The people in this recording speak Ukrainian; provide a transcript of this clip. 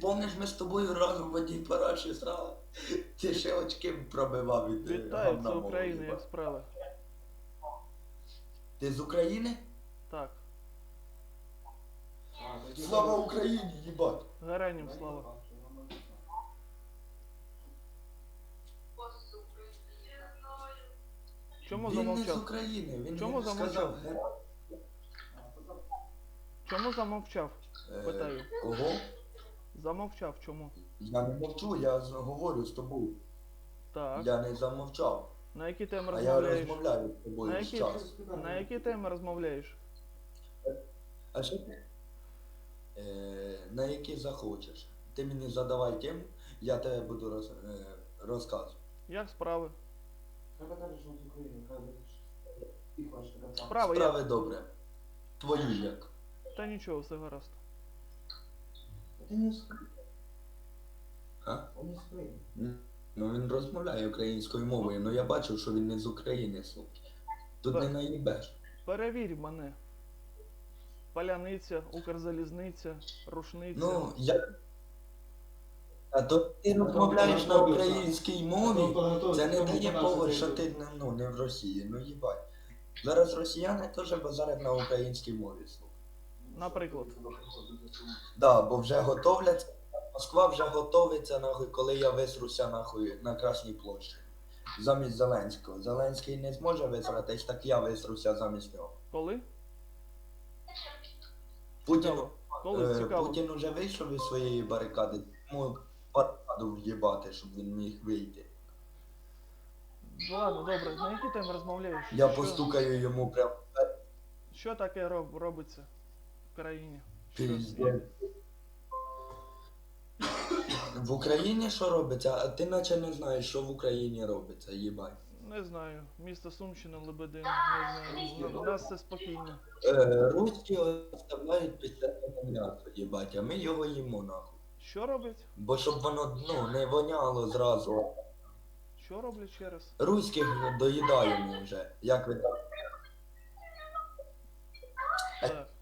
помниш, ми з тобою разом в одній параші срали? Ти ще очки пробивав від е, Вітаю, це Україна, їба. як справи. Ти з України? Так, Слава Україні, їбать! героям слава. Чому Він не з замовчав? України, він Чому сказав. замовчав? «Гера». Чому замовчав? Е, Питаю. Кого? Замовчав, чому? Я не мовчу, я з- говорю з тобою. Так. Я не замовчав. На які теми А я розмовляєш? розмовляю з На тобою які, час. на які теми розмовляєш? А що ти? Е, на які захочеш. Ти мені задавай тему, я тебе буду роз, е, розказувати. Як справи? Справи Справи як? добре. Твою як. Та нічого, все гаразд. Не А? Он не Украина. М, Ну він розмовляє українською мовою, але я бачив, що він не з України слухай. Тут Так. не наїбеш. Перевір мене. Паляниця, Укрзалізниця, рушниця. Ну, я. А то ти розмовляєш на українській мові, це не дає повод, що ти не- ну, не в Росії. Ну їбать. Зараз росіяни теж базарять на українській мові. слухай. Наприклад. Да, бо вже готовляться. Москва вже готовиться, нахуй, коли я висруся нахуй на Красній площі. Замість Зеленського. Зеленський не зможе висратись, так я висруся замість нього. Коли? Путін. Коли е, цікаво. Путін уже вийшов із своєї барикади, йому барикаду в'їбати, щоб він міг вийти. Ладно, добре, на які теми розмовляєш? Я Що- постукаю йому прямо Що таке роб, робиться в країні? Що, Пиздец. В Україні що робиться? А ти наче не знаєш, що в Україні робиться, їбать. не знаю. Місто Сумщина, Лебедин, не знаю. У нас все спокійно. Е, Руські оставляють після себе м'ясо, їбать, а ми його їмо нахуй. Що робить? Бо щоб воно ну, не воняло зразу. Що роблять ще раз? Руських доїдаємо вже. Як ви так? Так.